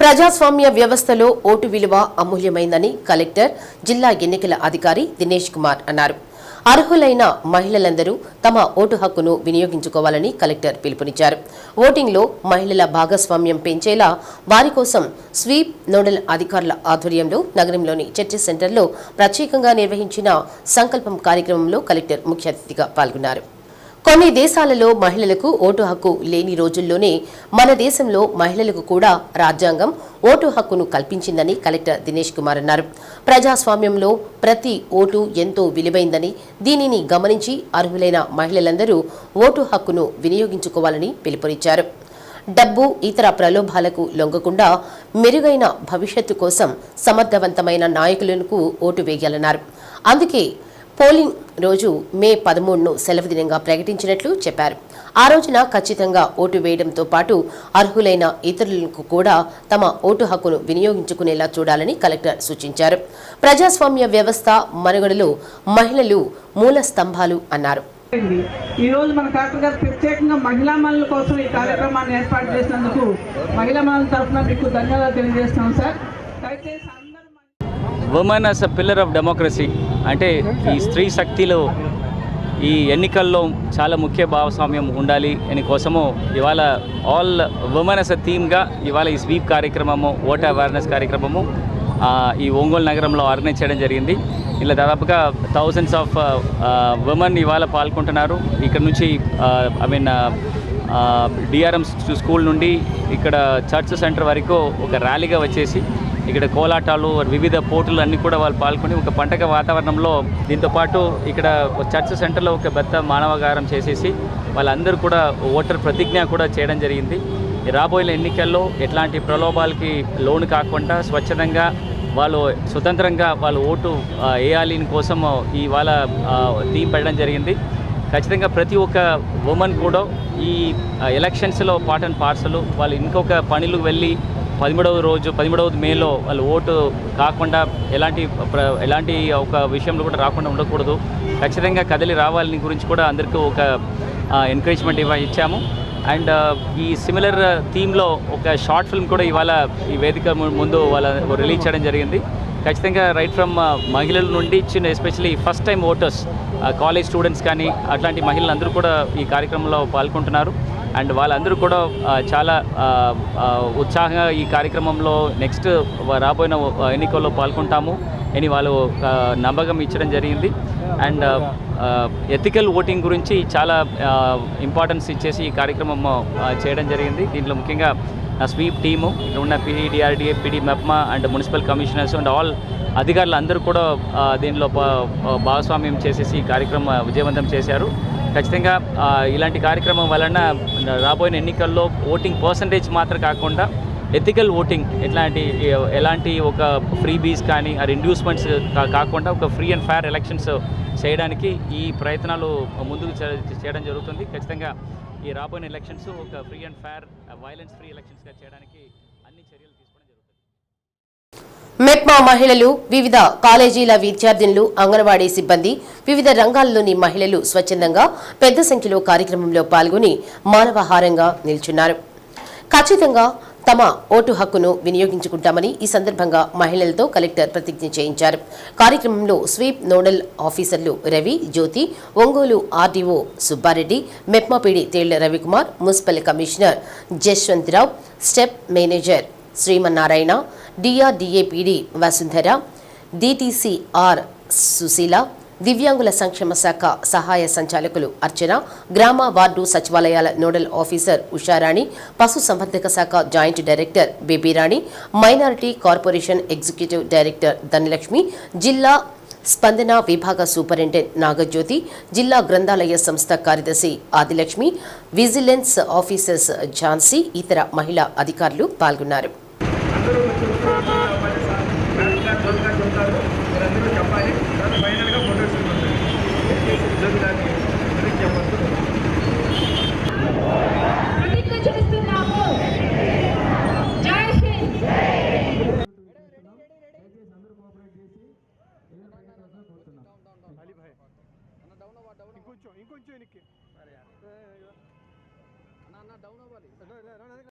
ప్రజాస్వామ్య వ్యవస్థలో ఓటు విలువ అమూల్యమైందని కలెక్టర్ జిల్లా ఎన్నికల అధికారి దినేష్ కుమార్ అన్నారు. అర్హులైన మహిళలందరూ తమ ఓటు హక్కును వినియోగించుకోవాలని కలెక్టర్ పిలుపునిచ్చారు. ఓటింగ్లో మహిళల భాగస్వామ్యం పెంచేలా వారి కోసం స్వీప్ నోడల్ అధికారుల ఆధ్వర్యంలో నగరంలోని చర్చి సెంటర్లో ప్రత్యేకంగా నిర్వహించిన సంకల్పం కార్యక్రమంలో కలెక్టర్ ముఖ్య అతిథిగా పాల్గొన్నారు. కొన్ని దేశాలలో మహిళలకు ఓటు హక్కు లేని రోజుల్లోనే మన దేశంలో మహిళలకు కూడా రాజ్యాంగం ఓటు హక్కును కల్పించిందని కలెక్టర్ దినేష్ కుమార్ అన్నారు. ప్రజాస్వామ్యంలో ప్రతి ఓటు ఎంతో విలువైందని దీనిని గమనించి అర్హులైన మహిళలందరూ ఓటు హక్కును వినియోగించుకోవాలని పిలుపునిచ్చారు. డబ్బు ఇతర ప్రలోభాలకు లొంగకుండా మెరుగైన భవిష్యత్తు కోసం సమర్థవంతమైన నాయకులకు ఓటు వేయాలన్నారు. అందుకే పోలింగ్ రోజు మే పదమూడును సెలవు దినంగా ప్రకటించినట్లు చెప్పారు. ఆ రోజున ఖచ్చితంగా ఓటు వేయడంతో పాటు అర్హులైన ఇతరులకు కూడా తమ ఓటు హక్కును వినియోగించుకునేలా చూడాలని కలెక్టర్ సూచించారు. ప్రజాస్వామ్య వ్యవస్థ మనుగడలో మహిళలు మూల స్తంభాలు అన్నారు. ఈ రోజు మన కలెక్టర్ గారు ప్రత్యేకంగా మహిళా మనుల కోసం ఈ కార్యక్రమాన్ని ఏర్పాటు చేసినందుకు మహిళా మనుల తరఫున మీకు ధన్యవాదాలు తెలియజేస్తున్నాం సార్. దయచేసి women as a pillar of democracy అంటే ఈ స్త్రీ శక్తిలో ఈ ఎన్నికల్లో చాలా ముఖ్య భాగస్వామ్యం ఉండాలి. అని కోసము ఇవాళ ఆల్ ఉమెన్ అస్ అ థీమ్గా ఇవాళ ఈ స్వీప్ కార్యక్రమము ఓట్ అవేర్నెస్ కార్యక్రమము ఈ ఒంగోలు నగరంలో ఆర్గనైజ్ చేయడం జరిగింది. ఇలా దాదాపుగా థౌజండ్స్ ఆఫ్ ఉమెన్ ఇవాళ పాల్గొంటున్నారు. ఇక్కడ నుంచి ఐ మీన్ డిఆర్ఎం స్కూల్ నుండి ఇక్కడ చర్చ్ సెంటర్ వరకు ఒక ర్యాలీగా వచ్చేసి ఇక్కడ కోలాటాలు వివిధ పోటీలు అన్నీ కూడా వాళ్ళు పాల్గొని ఒక పండగ వాతావరణంలో దీంతో పాటు ఇక్కడ ఒక చర్చ్ సెంటర్లో ఒక పెద్ద మానవగారం చేసేసి వాళ్ళందరూ కూడా ఓటర్ ప్రతిజ్ఞ కూడా చేయడం జరిగింది. రాబోయే ఎన్నికల్లో ఎట్లాంటి ప్రలోభాలకి లోను కాకుండా స్వచ్ఛందంగా వాళ్ళు స్వతంత్రంగా వాళ్ళు ఓటు వేయాలి కోసం ఇవాళ వాళ్ళ థీమ్ పెట్టడం జరిగింది. ఖచ్చితంగా ప్రతి ఒక్క ఉమెన్ కూడా ఈ ఎలక్షన్స్లో పార్ట్ అండ్ పార్సల్ వాళ్ళు ఇంకొక పనులు వెళ్ళి పదమూడవ రోజు పదమూడవ మేలో వాళ్ళు ఓటు కాకుండా ఎలాంటి ప్ర- ఎలాంటి ఒక విషయంలో కూడా రాకుండా ఉండకూడదు. ఖచ్చితంగా కదిలి రావాలని గురించి కూడా అందరికీ ఒక ఎంకరేజ్మెంట్ ఇవ్వ ఇచ్చాము. అండ్ ఈ సిమిలర్ థీమ్లో ఒక షార్ట్ ఫిల్మ్ కూడా ఇవాళ ఈ వేదిక ముందు వాళ్ళ రిలీజ్ చేయడం జరిగింది. ఖచ్చితంగా రైట్ ఫ్రమ్ మహిళల నుండి చిన్న especially first time voters college students కానీ అట్లాంటి మహిళలు అందరూ కూడా ఈ కార్యక్రమంలో పాల్గొంటున్నారు. అండ్ వాళ్ళందరూ కూడా చాలా ఉత్సాహంగా ఈ కార్యక్రమంలో నెక్స్ట్ రాబోయిన ఎన్నికల్లో పాల్గొంటాము అని వాళ్ళు నమ్మకం ఇచ్చడం జరిగింది. అండ్ ఎథికల్ ఓటింగ్ గురించి చాలా ఇంపార్టెన్స్ ఇచ్చేసి ఈ కార్యక్రమం చేయడం జరిగింది. దీంట్లో ముఖ్యంగా నా స్వీప్ టీము ఇక్కడ ఉన్న PDRDA PD MEPMA and municipal commissioners and all అధికారులు అందరూ కూడా దీనిలో భాగస్వామ్యం చేసేసి ఈ కార్యక్రమం విజయవంతం చేశారు. ఖచ్చితంగా ఇలాంటి కార్యక్రమం వలన రాబోయే ఎన్నికల్లో ఓటింగ్ పర్సంటేజ్ మాత్రం కాకుండా ఎథికల్ ఓటింగ్ ఎట్లాంటి ఎలాంటి ఒక ఫ్రీ బీస్ కానీ ఆ ఇండ్యూస్మెంట్స్ కాకుండా ఒక ఫ్రీ అండ్ ఫైర్ ఎలక్షన్స్ చేయడానికి ఈ ప్రయత్నాలు ముందుకు చేయడం జరుగుతుంది. ఖచ్చితంగా ఈ రాబోయే ఎలక్షన్స్ ఒక free and fair violence free ఎలక్షన్స్గా చేయడానికి అన్ని చర్యలు మెప్మా మహిళలు వివిధ కాలేజీల విద్యార్థినులు అంగన్వాడీ సిబ్బంది వివిధ రంగాల్లోని మహిళలు స్వచ్ఛందంగా పెద్ద సంఖ్యలో కార్యక్రమంలో పాల్గొని మానవహారంగా నిల్చున్నారు. ఖచ్చితంగా తమ ఓటు హక్కును వినియోగించుకుంటామని ఈ సందర్భంగా మహిళలతో కలెక్టర్ ప్రతిజ్ఞ చేయించారు. కార్యక్రమంలో స్వీప్ నోడల్ ఆఫీసర్లు Ravi Jyothi Ongole RDO Subbareddy MEPMA PD Thella Ravikumar municipal commissioner Jaswantharao STEP manager Srimannarayana DRDA PD Vasundhara డిటిసిఆర్ Susheela దివ్యాంగుల సంక్షేమ శాఖ సహాయ సంచాలకులు అర్చన గ్రామ వార్డు సచివాలయాల నోడల్ ఆఫీసర్ ఉషారాణి పశు సంవర్ధక శాఖ joint director Babyrani minority corporation executive director Dhanalakshmi జిల్లా స్పందన విభాగ సూపరింటెండెంట్ నాగజ్యోతి జిల్లా గ్రంథాలయ సంస్థ కార్యదర్శి ఆదిలక్ష్మి విజిలెన్స్ ఆఫీసర్స్ ఝాన్సీ ఇతర మహిళా అధికారులు పాల్గొన్నారు. అందరూ కొంచెం నాటకంగా జోరుగా చెప్తారు మీరందరూ చెప్పాలి. తర్వాత ఫైనల్గా ఫోటోస్ జోరుగాని ఎవరికి చెప్పచ్చు. ఇంకొంచెం ఇంకొంచెం వెనక్కి. అన్న అన్న డౌన్ అవ్వాలి.